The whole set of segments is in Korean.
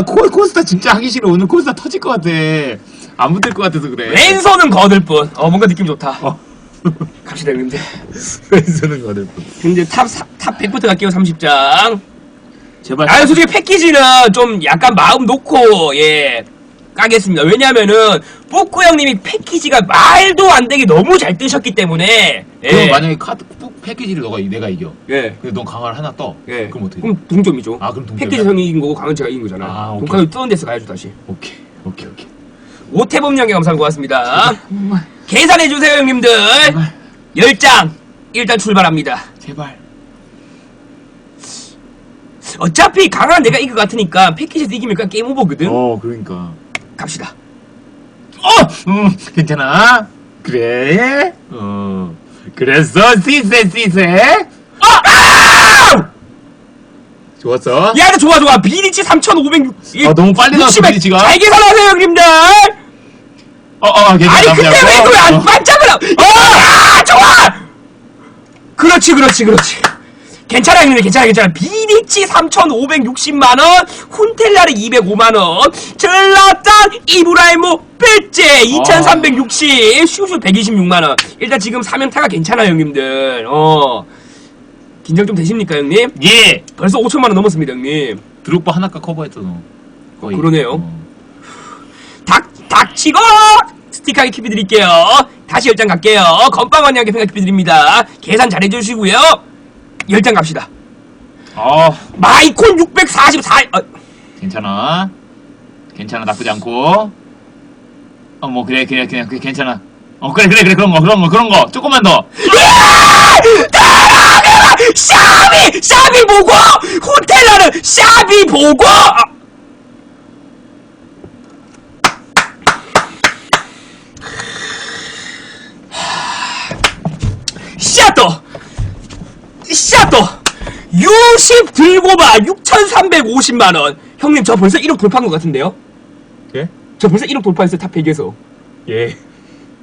나 코, 코스타 진짜 하기 싫어. 오늘 코스타 터질 것 같아. 안 붙을 것 같아서 그래. 왼손은 거들 뿐. 어, 뭔가 느낌 좋다. 어. 갑시다, 형님들. 왼손은 거들 뿐. 근데 탑, 사- 탑 100부터 갈게요, 30장. 제발. 아, 솔직히 패키지는 좀 약간 마음 놓고, 예, 까겠습니다. 왜냐면은, 뿌꾸 형님이 패키지가 말도 안 되게 너무 잘 뜨셨기 때문에, 그럼 예. 만약에 카드 ปุ๊ 패키지를 너가 이- 내가 이겨. 예. 근데 넌 강화를 하나 떠. 예. 그럼 어떻게? 돼? 그럼 동점이죠. 아, 그럼 동점이야? 패키지 형이 이긴 거고, 강은 제가 이긴 거잖아. 아, 오케이. 동카이 뜨는 데서 가야죠, 다시. 오케이. 오케이 오케이. 오태범 형님 감사합니다. 고맙습니다. 정말 계산해 주세요, 형님들. 제발 10장. 일단 출발합니다. 제발. 어차피 강한 내가 이길 것 같으니까 패키지에서 이기면 그냥 게임 오버거든. 어 그러니까. 갑시다. 어, 음, 괜찮아. 그래. 어, 그랬어. 시세 시세. 아! 좋았어. 야, 이거 좋아, 좋아. 비리치 3,506. 아, 너무 빨리 나왔어, 비리치가. 잘 계산하세요, 형님들. 어, 어, 괜찮아. 아니, 근데 나쁘지 왜 않고. 이걸 안 어. 반짝을 아, 좋아! 그렇지, 그렇지, 그렇지. 괜찮아, 형님들, 괜찮아, 괜찮아. 비리치 3,560만원, 훈텔라르 205만원, 절라탄 이브라이모 벨제 2,360, 슈슈 126만원. 일단 지금 사면타가 괜찮아요, 형님들. 어. 긴장 좀 되십니까, 형님? 예. 벌써 5천만원 넘었습니다, 형님. 드롭바 하나가. 거의. 그러네요. 어. 닥, 닥치고! 스틱하게 킵이 드릴게요. 다시 10장 갈게요. 건빵 언니한테 킵이 드립니다. 계산 잘 해주시고요. 10장 갑시다. 어, 마이콘 644, 어, 괜찮아. 괜찮아. 나쁘지 않고. 어, 뭐 그래, 그래, 그냥 그래, 괜찮아. 어, 그래, 그래, 그래, 그런 거, 그런 거, 그런 거. 조금만 더. 샤비! 샤비 보고! 호텔라는 샤비 보고! 아. 샤또! 샤또! 60 들고 봐! 6,350만원! 형님, 저 벌써 1억 돌파한 것 같은데요? 예? 저 벌써 1억 돌파했어요, 탑 100에서. 예.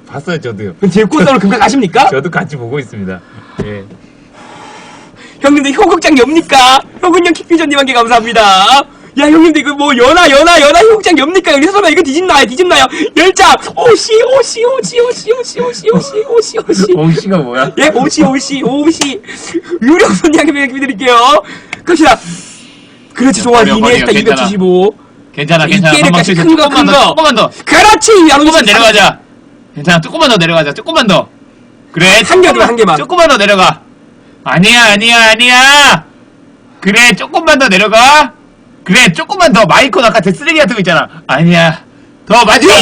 봤어요, 저도요. 그럼 딜코스로 금방 가십니까? 저도 같이 보고 있습니다. 예. 형님들 효극장이 옵니까? 효근형 한개 감사합니다. 야 형님들 이거 뭐 연하 연하 연하 효극장이 옵니까? 여기서 설마 이거 뒤집나요 뒤집나요? 열장 오시 오시 오시 오시 오시 오시 오시 오시 오시 옹씨가 뭐야? 예 오시 오시 오시 유령 손님 한개 드릴게요. 갑시다. 그렇지 좋아 버려, 버려, 이니에스타 괜찮아. 275 괜찮아, 괜찮아. 치자. 큰 거, 조금만 큰 더, 거. 조금만 더. 그렇지 조금만 내려가자. 괜찮아, 조금만 더 내려가자. 조금만 더. 그래, 한 개만, 한 개만. 조금만 더 내려가. 아니야, 아니야, 아니야. 그래, 조금만 더 내려가. 그래, 조금만 더. 마이콘 아까 제 쓰레기 같은 거 있잖아. 아니야. 더 마지막!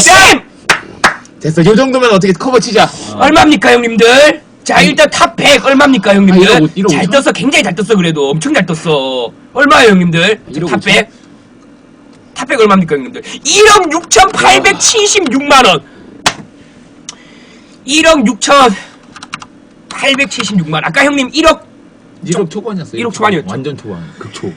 됐어, 요 정도면 어떻게 커버 치자. 어. 얼마입니까 형님들? 자 일단 탑 100 얼마입니까 형님들? 아, 1억 오- 1억 잘 5천? 떴어 굉장히 잘 떴어 그래도 엄청 잘 떴어 얼마예요 형님들? 1억 탑 5천? 100? 탑 100 얼마입니까 형님들? 1억 6,876만원 1억 6,876만원 아까 형님 1억 1억 초반이었어요. 1억 초반이었죠. 완전 초반. 극초.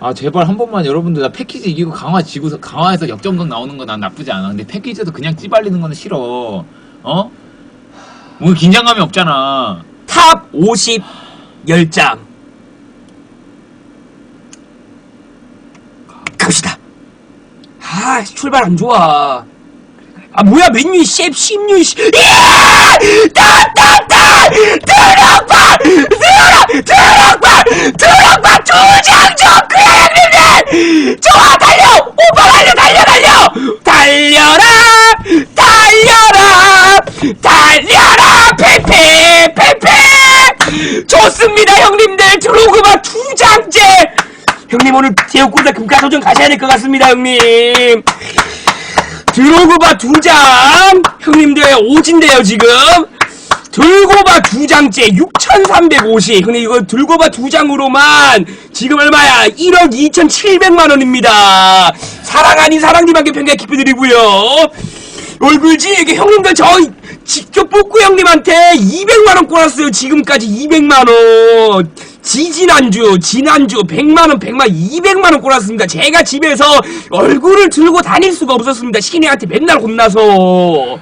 아 제발 한 번만 여러분들 나 패키지 이기고 강화 지고서 강화해서 역전극 나오는 거 난 나쁘지 않아. 근데 패키지에서 그냥 찌발리는 거는 싫어. 어? 뭐 긴장감이 없잖아. 탑 50 10장 갑시다 아 출발 안 좋아 아 뭐야 맨유 셰프 16씨 따따따 드럭바 드럭 드럭바 드럭바 두장 좋고요 형님들! 좋아 달려! 오빠 달려 달려 달려! 달려라! 달려라! 달려라! 페페 페페 좋습니다 형님들! 드로그바 두 장째! 형님 오늘 제육군사 금가도전 가셔야 될 것 같습니다 형님! 드로그바 두 장! 형님들 오진데요 지금 들고바 두 장째 6,350 근데 이거 들고바 두 장으로만 지금 얼마야? 1억 2,700만 원입니다. 사랑 아닌 사랑님한테 평가 기쁘 드리고요. 얼굴지? 이게 형님들 저 직접 뽑고 형님한테 200만 원 꼬았어요. 지금까지 200만 원. 지지난주 지난주 100만 원 100만 200만 원 꼬았습니다. 제가 집에서 얼굴을 들고 다닐 수가 없었습니다. 신혜한테 맨날 혼나서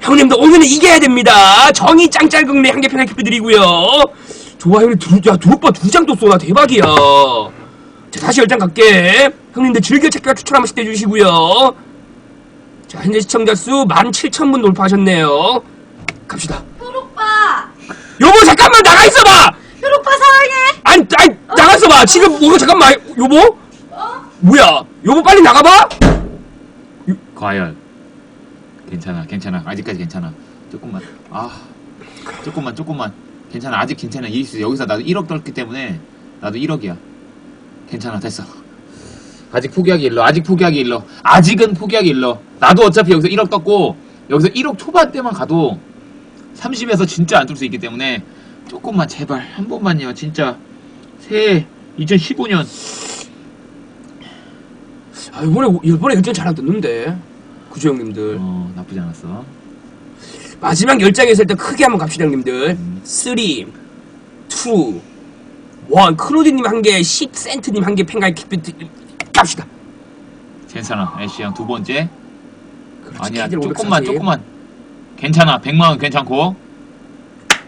형님들 오늘은 이겨야 됩니다. 정의 짱짤극내 한개 평가 기쁘 드리고요. 좋아 형님 두, 야 두 오빠 두 장도 쏘나 대박이야. 자 다시 열장 갈게. 형님들 즐겨찾기와 추천 한 번씩 해주시고요. 자 현재 시청자 수 17,000분 돌파하셨네요. 갑시다. 효로빠! 여보 잠깐만 나가 있어봐! 효로빠 사랑해! 아니 아니 나가 있어봐. 지금 뭐 잠깐만 여보? 어? 뭐야? 여보 빨리 나가봐! 과연 괜찮아 괜찮아. 아직까지 괜찮아. 조금만. 아 조금만 조금만. 괜찮아. 아직 괜찮아. 이수 여기서 나도 1억 떨기 때문에 나도 1억이야. 괜찮아 됐어. 아직 포기하기 일러. 아직 포기하기 일러. 아직은 포기하기 일러. 나도 어차피 여기서 1억 떴고 여기서 1억 초반대만 가도 30에서 진짜 안 뜰 수 있기 때문에 조금만 제발. 한 번만요. 진짜. 새해 2015년. 아 이번에 이번에 의견 잘안 듣는데 그죠 형님들. 어 나쁘지 않았어. 마지막 열 장에서 일단 크게 한번 갑시다 형님들. 음. 3 2 1 크로디님 한개 10센트님 한개 펜가이 킥비트 갑시다. 괜찮아. 애쉬 형두 번째. 그렇지, 아니야 조금만 540. 조금만. 괜찮아. 100만 원 괜찮고.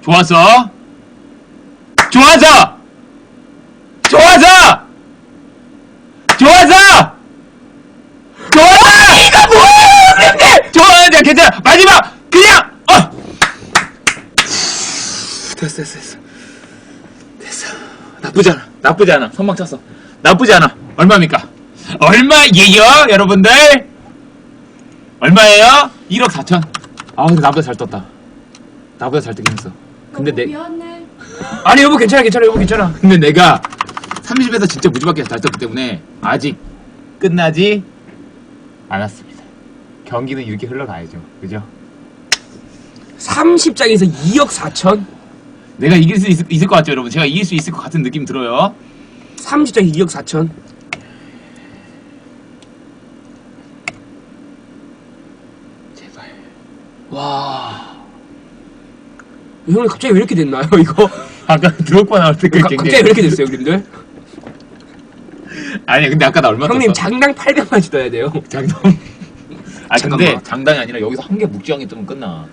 좋았어. 좋았어 좋았어 좋았어 좋았어 이거 뭐야 형님들 좋았어 괜찮아 마지막 그냥 어 됐어 됐어 됐어 됐어 나쁘지 않아 나쁘지 않아 선방 쳤어 나쁘지 않아 얼마입니까 얼마예요 여러분들 얼마예요? 1억 4천. 아 근데 나보다 잘 떴다. 나보다 잘 뜨긴 했어. 근데 내 미안해. 아니 여보 괜찮아 괜찮아 여보 괜찮아 근데 내가 30에서 진짜 무지밖에 잘 떴기 때문에 아직 끝나지 않았습니다. 경기는 이렇게 흘러가야죠. 그죠? 30장에서 2억 4천 내가 이길 수 있을, 있을 것 같죠, 여러분? 제가 이길 수 있을 것 같은 느낌 들어요. 30장에 2억 4천 제발. 와 형님 갑자기 왜 이렇게 됐나요 이거 아까 드롭바 나올 때 가, 그렇게 갑자기 왜 이렇게 됐어요 형님들 아니 근데 아까 나 얼마 형님 떴어? 장당 800만치 떠야 돼요 장당. 아 근데 잠깐만. 장당이 아니라 여기서 한 개 묵지왕이 뜨면 끝나.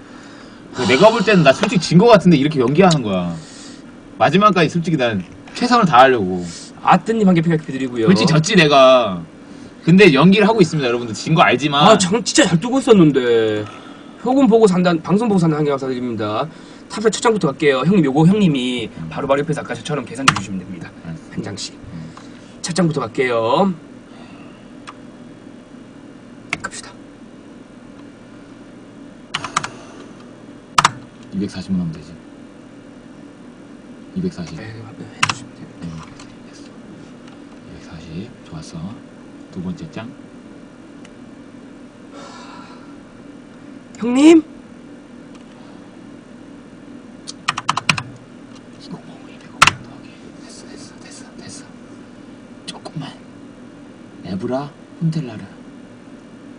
그 내가 볼 때는 나 솔직히 진 거 같은데 이렇게 연기하는 거야. 마지막까지 솔직히 난 최선을 다하려고. 아뜨님 한개 펜가이 드리고요 솔직히 졌지 내가. 근데 연기를 하고 있습니다 여러분들 진 거 알지만. 아, 정, 진짜 잘 뜨고 있었는데. 효금 보고 산다, 방송 보고 산다 한 개 감사드립니다. 탑에 첫 장부터 갈게요. 형님, 요거 형님이 바로 바로 옆에서 아까 저처럼 계산해 주시면 됩니다. 한 장씩. 첫 장부터 갈게요. 갑시다. 240만 하면 되지. 240. 네, 해주시면 됩니다. 네, 됐어. 240 좋았어. 두 번째 장. 형님? 205, 205 더하기. 됐어 됐어 됐어 됐어. 조금만. 에브라 혼텔라르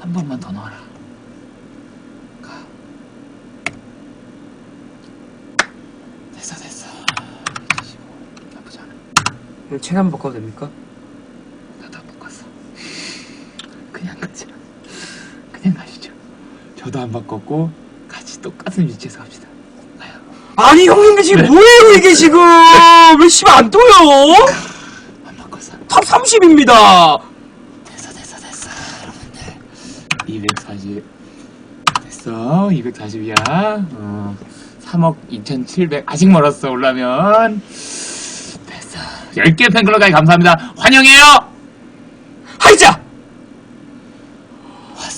한 번만 더 넣어라. 가. 됐어 됐어. 275 나쁘지 않아. 한번 바꿔도 됩니까? 나도 못 갔어. 그냥 가자. 그냥 가시죠. 저도 안 바꿨고 같이 똑같은 위치에서 갑시다. 아니, 형님들 지금 네. 뭐예요, 이게 지금! 왜 씨발 안 떠요? 안 바꿨어. 탑 30입니다! 됐어 됐어 됐어 여러분들 240 됐어 240이야 어, 3억 2700 아직 멀었어 올라면 10개 팬클럽까지 감사합니다. 환영해요! 하이자!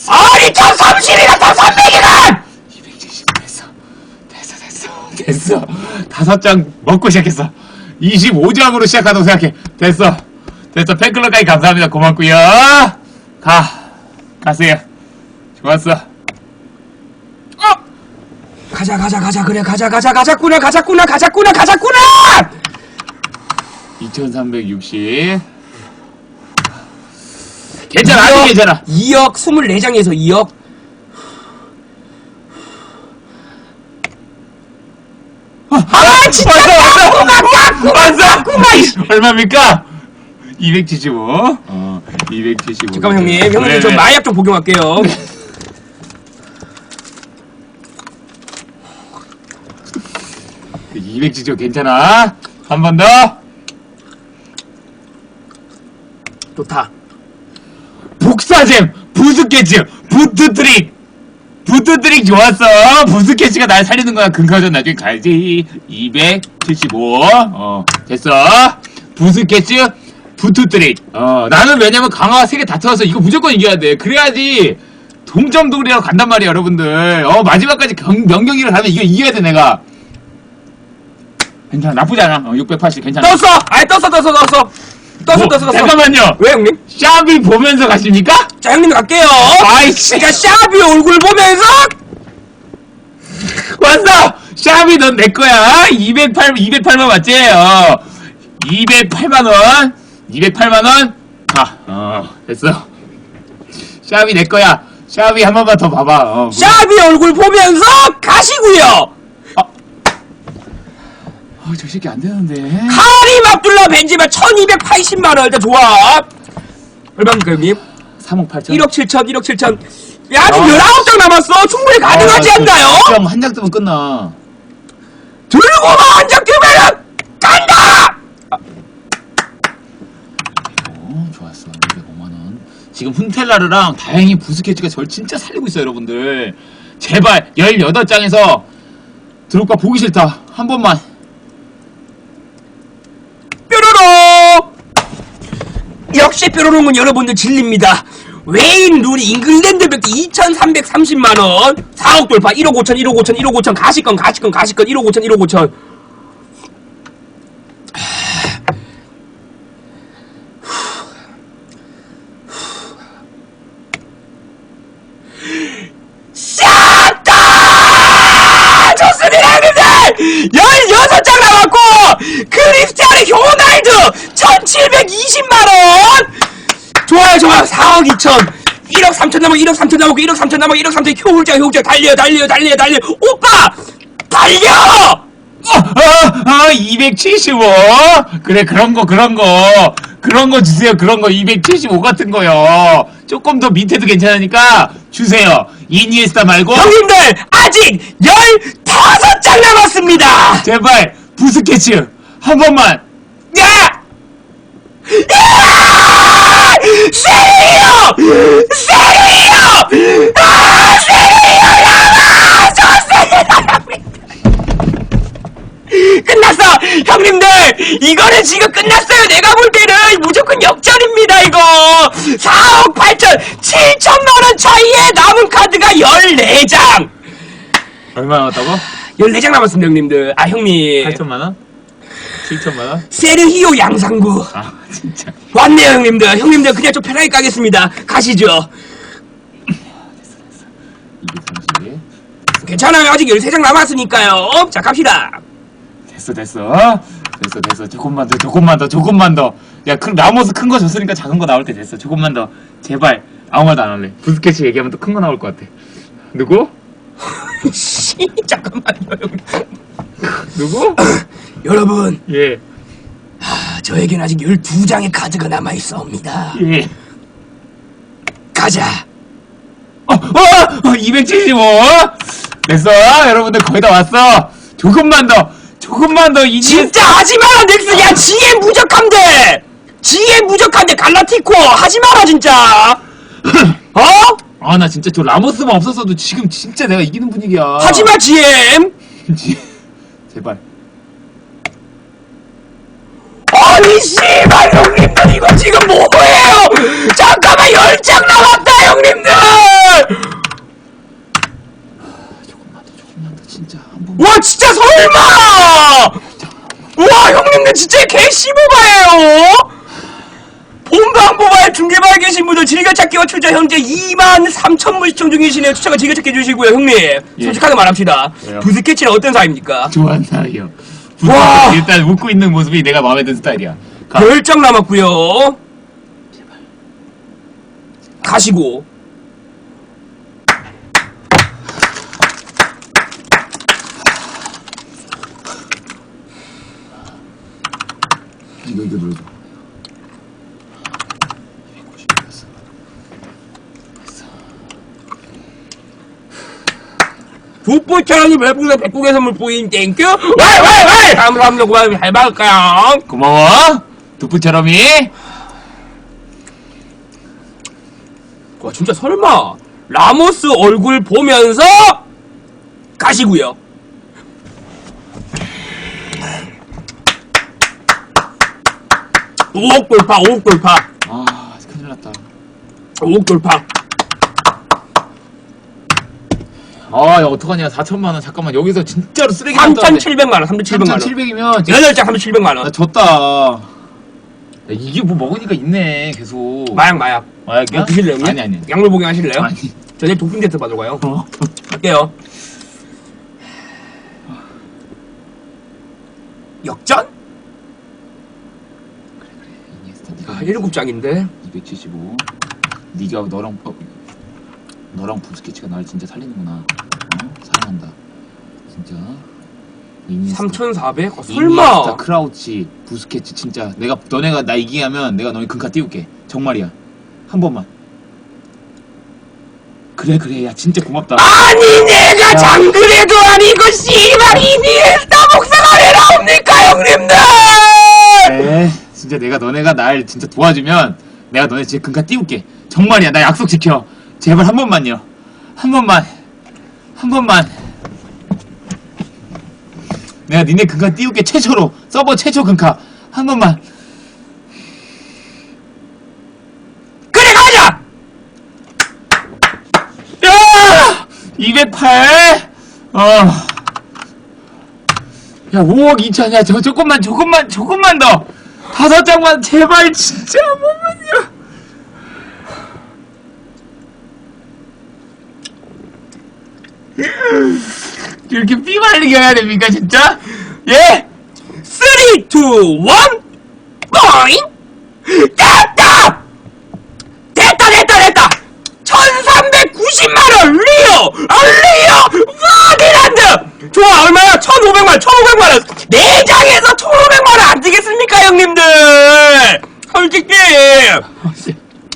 아니, 탑 30이나 탑 300이나! 270 됐어 됐어 됐어 됐어. 다섯 장 먹고 시작했어. 25장으로 시작하다고 생각해. 됐어. 됐어 팬클럽까지 감사합니다. 고맙고요. 가. 가세요. 좋았어! 가자 가자 가자. 그래 가자 가자 가자꾸나 가자꾸나 가자꾸나 가자꾸나 2360 괜찮아 아직 괜찮아. 2억 24장에서 2억. 아 진짜 왔어 왔어 왔어 얼마입니까? 275 어, 275 잠깐만 형님. 형님 왜, 저 왜? 마약 좀 복용할게요. 그275 괜찮아? 한 번 더. 좋다. 복사잼, 부스케치, 부트트릭. 부트트릭 좋았어. 부스케치가 날 살리는 거야. 금카전 나중에 가야지. 275. 어, 됐어. 부스케치, 부트트릭. 어, 나는 왜냐면 강화가 3개 다 터져서 이거 무조건 이겨야 돼. 그래야지 동점돌이라고 간단 말이야, 여러분들. 어, 마지막까지 경, 명경기를 하면 이거 이겨야 돼, 내가. 괜찮아. 나쁘지 않아. 어, 680 괜찮아. 떴어! 아이, 떴어, 떴어, 떴어. 떴어, 뭐, 떴어, 떴어. 잠깐만요. 왜, 형님? 샵을 보면서 가십니까? 자, 형님 갈게요. 아이씨. 그러니까 샤비 얼굴 보면서 왔어! 샵이 넌 내 거야! 208, 208만 맞지? 어. 208만원! 208만원? 아, 어, 됐어. 샵이 내 거야. 샵이 한 번만 더 봐봐. 어, 뭐- 샤비 얼굴 보면서 가시고요. 어, 저 새끼 안 되는데. 카림 압둘라 벤지마 1280만 원 일단 좋아. 얼마입니까 형님? 3억 8천. 1억 7천, 1억 7천. 야, 아직 아, 19장 남았어. 충분히 가능하지 않나요? 한장 뜨면 끝나. 들고 한장 뜨면은 간다! 어, 좋았어. 205만원. 지금 훈텔라르랑 다행히 부스케츠가 절 진짜 살리고 있어요, 여러분들. 제발, 18장에서 드롭바 보기 싫다. 한 번만. 뾰로로! 역시 뾰로롱은 여러분들 진립니다. 웨인 룰이 잉글랜드 벽기 2330만원 4억 돌파 1억 5천 1억 5천 1억 5천 가시건 가시건 가시건 1억 5천 1억 5천 1억 2천 1억 3천 남고 1억 3천 남고 1억 3천 남고 1억 3천 효율자 효율자 달려 달려 달려 달려 오빠 달려 어, 어, 어, 275? 그래, 그런 거, 그런 거. 그런 거 주세요. 그런 거. 275 같은 거요. 조금 더 밑에도 괜찮으니까 주세요. 이니에스타 말고. 형님들, 아직 15장 남았습니다! 제발, 부스케츠, 한 번만. 야! 야! 세리요! 세리요! 아, 세리요! 세리요! 끝났어! 형님들! 이거는 지금 끝났어요! 내가 볼 때는 무조건 역전입니다, 이거! 4억 8천, 7천만원 차이에 남은 카드가 14장! 얼마 남았다고? 14장 남았습니다, 형님들. 아, 형님. 8천만원? 7천만 원? 세르히오 양상구. 아, 진짜. 왔네요 형님들 형님들 그냥 좀 편하게 까겠습니다 가시죠 230. 괜찮아요 아직 13장 남았으니까요 자 갑시다 됐어, 됐어. 됐어, 됐어. 조금만 더, 조금만 더, 조금만 더. 야, 큰, 라모스 큰 거 줬으니까 작은 거 나올 때 됐어. 조금만 더. 제발. 아무 말도 안 할래. 부스케치 얘기하면 또 큰 거 나올 것 같아. 누구? 씨 잠깐만요 형님 누구? 여러분 예. 아, 저에겐 아직 12장의 카드가 남아있어옵니다 예. 가자 어, 어, 어, 275. 됐어. 여러분들 거의 다 왔어. 조금만 더. 조금만 더. 이제 진짜 하지마라 넥스 야 지혜 무적함대 지혜 무적함대 갈라티코 하지마라 진짜 어? 아, 나 진짜 저 라모스만 없었어도 지금 진짜 내가 이기는 분위기야. 하지마 GM 제발. 아니 씨발 형님들 이거 지금 뭐예요 잠깐만 열장 남았다 형님들 조금만 더, 조금만 더. 진짜 한 번. 와 진짜 설마 와 형님들 진짜 개씨보바예요 본방 보발 중계방에 계신 분들 즐겨찾기와 출자 현재 2만 3천 분 시청 중이시네요 추천과 즐겨찾기 해주시고요 형님 솔직하게 말합시다 왜요? 부스케치는 어떤 사입니까 좋아하는 사이요. 와. 일단 웃고 있는 모습이 내가 마음에 드는 스타일이야. 가. 열장 남았고요 가시고 이거 이거 눌러줘. 290이었어. 북부처럼이 별풍선 백국의 선물 뿌인 땡큐 왈왈왈 감사합니다 고마워요 잘 받을까요 고마워. 두부처럼이. 와 진짜 설마 라모스 얼굴 보면서 가시고요. 오억 돌파, 오억 돌파, 아, 큰일 났다. 오억 돌파. 아, 야, 어떡하냐. 4천만 원. 잠깐만. 여기서 진짜로 쓰레기 났다. 3,700만 원, 3,700만 원. 3,700이면 8장 3,700만 원. 나 졌다. 야, 이게 뭐 먹으니까 있네. 계속. 마약, 마약. 마약이야? 어, 드실래요? 형님? 아니, 아니. 약물 복용 하실래요? 아니. 저 내일 도핑 테스트 받으러 가요. 어? 갈게요. 역전? 이니에스타, 네가 아, 1급장인데. 275. 네가 너랑 어, 너랑 부스케치가 날 진짜 살리는구나. 어? 사랑한다. 진짜. 이니에스타, 3,400? 어, 이니에스타, 설마. 크라우치, 부스케치 진짜 내가 너네가 나 이기게 하면 내가 너네 금카 띄울게. 정말이야. 한 번만. 그래 그래 야 진짜 고맙다. 아니 내가 장그래도 아니고 씨발 이니에스타 목사가 왜 나옵니까 형님들 그래 진짜 내가 너네가 날 진짜 도와주면 내가 너네 진짜 금카 띄울게. 정말이야 나 약속 지켜. 제발 한 번만요. 한 번만. 한 번만. 내가 니네 금카 띄울게 최초로 서버 최초 금카 한 번만. 그래 가자 야! 208! 어. 야, 5억 2천이야. 저, 조금만, 조금만, 조금만 더! 다섯 장만, 제발, 진짜, 한 번만요! 이렇게 삐 말리게 해야 됩니까, 진짜? 예? 3, 2, 1 보잉! 됐다 됐다 됐다! 됐다 1390만원 리오! 리오! 파디란드! 좋아 얼마야? 1500만원 1500만원! 4장에서 1500만원 안 되겠습니까 형님들? 솔직히!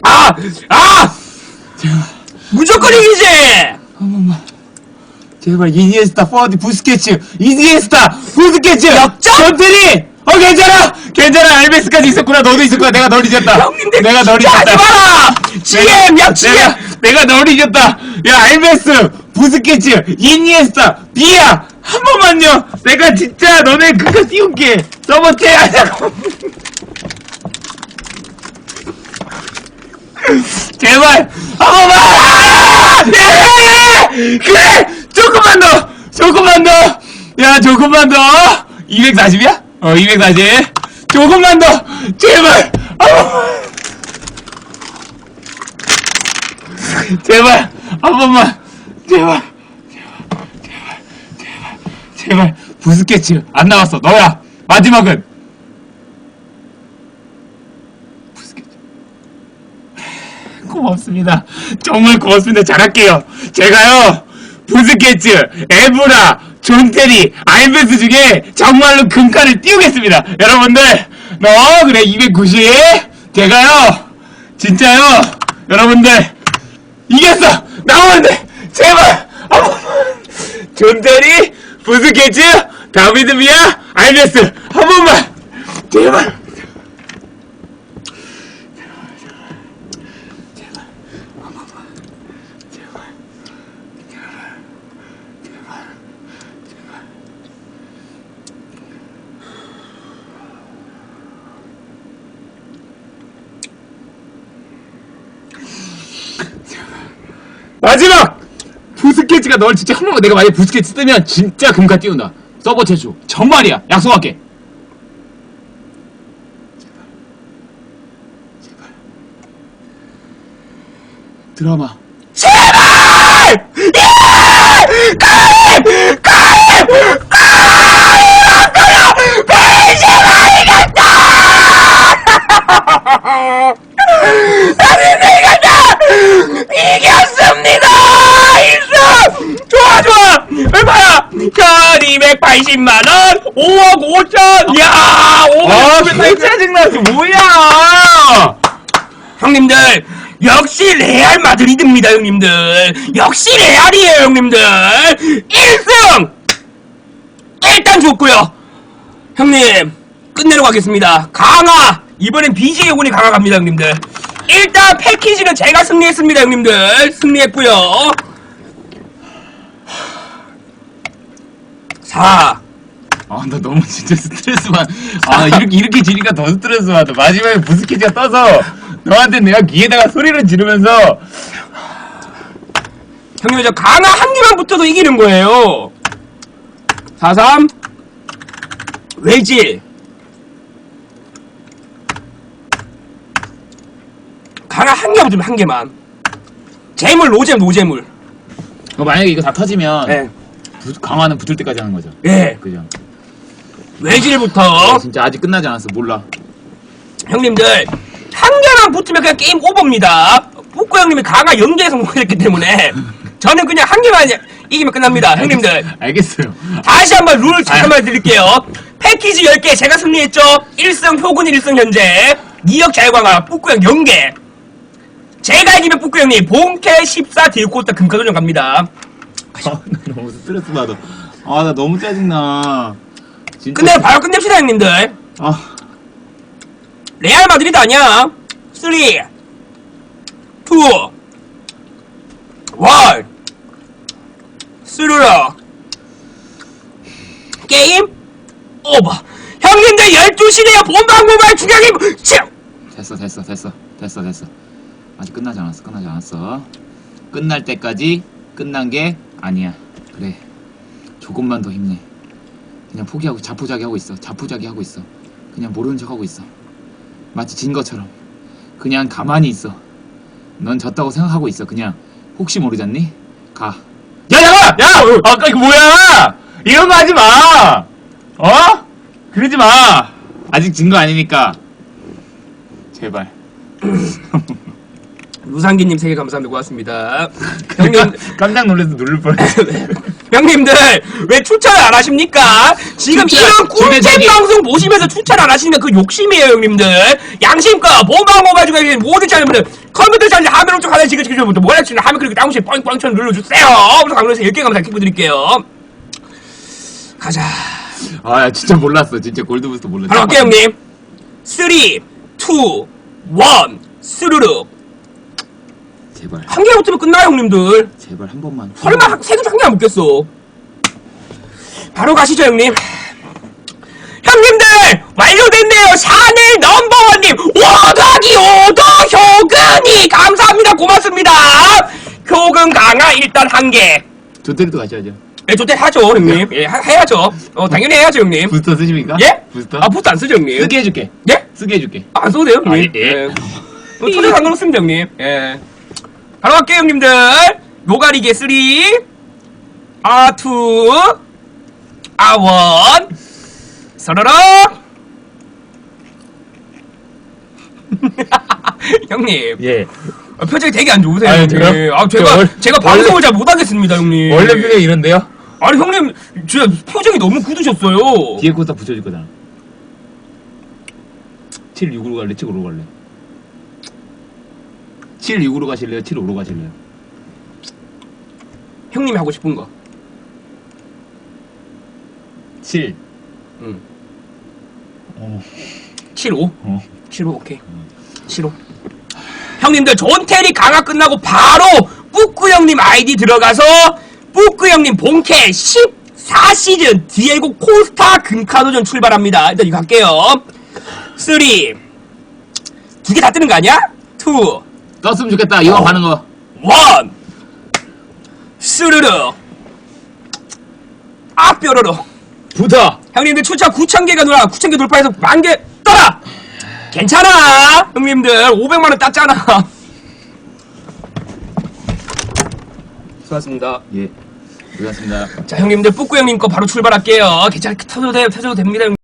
아! 아! 무조건 이기지! 제발, 이니에스타, 포워드, 부스케츠, 이니에스타, 부스케츠! 역전! 전태리! 어, 괜찮아! 괜찮아! 알베스까지 있었구나. 너도 있었구나. 내가 널 잊었다. 형님들 내가 널 잊었다. 하지 마라! GM 야 GM! 내가, 내가 널 잊었다. 야, 알베스, 부스케츠, 이니에스타, 비야! 한 번만요! 내가 진짜 너네 그거 띄울게! 서버체 하자고! 제발! 한 번만! 그래! 조금만 더! 조금만 더! 야, 조금만 더! 240이야? 어, 240. 조금만 더! 제발! 한 번만! 제발! 한 번만! 제발! 제발! 제발! 제발! 제발! 부스케츠! 안 나왔어! 너야! 마지막은! 고맙습니다. 정말 고맙습니다. 잘할게요. 제가요, 부스케츠, 에브라, 존테리, 알베스 중에 정말로 금가를 띄우겠습니다. 여러분들, 너, 그래, 290. 제가요, 진짜요, 여러분들, 이겼어! 나오는데, 제발! 존테리, 부스케츠, 다비드 미아, 알베스, 한 번만! 제발! 마지막! 부스케츠가 널 진짜 한 번만 내가 만약에 부스케츠 뜨면 진짜 금가 띄운다. 서버 최초. 정말이야. 약속할게. 제발. 제발. 드라마. 제발! 예! 가임! 가임! 가임! 베이지가 이겼다! 나는! 이겼습니다! 있어! 좋아, 좋아! 얼마야? 1280만원! 5억 5천! 야! 5억 아, 5천! 진짜 짜증나서 뭐야! 형님들 역시 레알 마드리드입니다, 형님들. 역시 레알이에요, 형님들. 1승! 일단 좋고요 형님, 끝내러 가겠습니다. 강화! 이번엔 BJ 오군이 강화 갑니다, 형님들. 일단 패키지는 제가 승리했습니다, 형님들. 승리했고요 4. 아, 나 너무 진짜 스트레스 받. 아, 이렇게 이렇게 지니까 더 스트레스 받아. 마지막에 부스키즈가 떠서 너한테 내가 귀에다가 소리를 지르면서 형님, 저 강화 한 개만 붙어도 이기는 거예요. 4-3. 외질. 강화 한개 붙으면 한 개만. 재물, 노잼, 노재물. 어, 만약에 이거 다 터지면 예. 부- 강화는 붙을 때까지 하는 거죠. 예. 그죠? 외질부터. 어, 진짜 아직 끝나지 않았어. 몰라. 형님들, 한 개만 붙으면 그냥 게임 오버입니다. 뿌꾸 형님이 강화 연계에 성공했기 때문에. 저는 그냥 한 개만 이기면 끝납니다. 형님들. 알겠어요. 다시 한번 룰 잠깐만 드릴게요. 패키지 10개 제가 승리했죠. 1승 효근 1승 현재. 2억 자유광화 뿌꾸 형 연계. 제가 이기면 뿌꾸 형님 본캐 14 딜코스타 금카도전 갑니다. 아, 나 너무 스트레스 받아. 아, 나 너무 짜증나. 진짜. 끝내 바로 끝냅시다 형님들. 아, 레알 마드리드 아니야. 3 2 1 스루라 게임 오버. 형님들 12시네요. 본방구발 주경이 치 됐어, 됐어, 됐어, 됐어, 됐어. 아직 끝나지 않았어. 끝나지 않았어. 끝날 때까지 끝난 게 아니야. 그래. 조금만 더 힘내. 그냥 포기하고 자포자기 하고 있어. 자포자기 하고 있어. 그냥 모르는 척 하고 있어. 마치 진 것처럼. 그냥 가만히 있어. 넌 졌다고 생각하고 있어. 그냥 혹시 모르잖니? 가. 야, 잠깐! 야! 아까 이거 뭐야! 이런 거 하지 마! 어? 그러지 마! 아직 진 거 아니니까. 제발. 루상기님 세개 감사합니다. 고맙습니다. 형님, 깜짝 놀라서 누를 뻔했어. 형님들 왜 추천을 안 하십니까? 지금 추천, 이런 꿀잼. 방송 보시면서 추천 안 하시니까 그 욕심이에요, 형님들. 양심과 모방모가지고 모든 채널분들 컴퓨터 차지 화면 오쪽 하나 지그지그부터 뭐라 치는 화면 그렇게 다운시 뻥뻥쳐 눌러주세요. 그래서 강릉에서 10개 감사 기부드릴게요. 가자. 아, 야, 진짜 몰랐어. 진짜 골드부스터 몰랐어. 바로 갈게요, 형님. 3, 2, 1, 스르륵. 제발, 한 개 붙으면 끝나요, 형님들. 제발 한 번만. 설마 한- 세도 한개 안 붙겠어. 바로 가시죠, 형님. 형님들 완료됐네요. 샤넬 넘버원님 오덕이 오덕 효근이 감사합니다. 고맙습니다. 효근 강화 일단 한 개. 조테리도 가셔야죠. 예, 좋대 하죠, 형님. 예, 하- 해야죠. 어, 당연히 해야죠, 형님. 부스터 쓰십니까? 예? 부스터? 아, 부스 안 쓰죠, 형님. 쓰게 해줄게. 예? 쓰게 해줄게. 안 써도 돼요, 형님. 아, 예. 예. 어, 전혀 상관없습니다, 형님. 예. 바로 갈게요, 형님들. 노가리게 3, 아2, 아1, 서러러! 형님, 예. 어, 표정이 되게 안 좋으세요. 형님. 제가요? 아, 제가, 저 원- 제가 원래- 방송을 잘 못하겠습니다, 형님. 원래 표정이 이런데요? 아니, 형님, 진짜 표정이 너무 굳으셨어요. 뒤에 코스타 붙여줄 거잖아. 7, 6으로 갈래? 7, 5로 갈래? 7, 6으로 가실래요? 7, 5로 가실래요? 형님이 하고 싶은 거. 7. 응. 어. 7, 5? 어. 7호 오케이 7호 형님들 존테리 강화 끝나고 바로 뿌꾸 형님 아이디 들어가서 뿌꾸 형님 본캐 14시즌 디에고 코스타 금카도전 출발합니다 일단 이거 할게요 3 두 개 다 뜨는 거 아니야? 2 떴으면 좋겠다. 이거 어. 가는 거. 1 스르르 아 뾰로로 붙어! 형님들 추천 9,000개가 돌아 9,000개 돌파해서 만 개 떠라! 괜찮아! 형님들 500만 원 땄잖아 수고하셨습니다 예. 고맙습니다. 자 형님들 뿌꾸 형님 거 바로 출발할게요 괜찮아 터져도 돼요 터져도 됩니다 형님.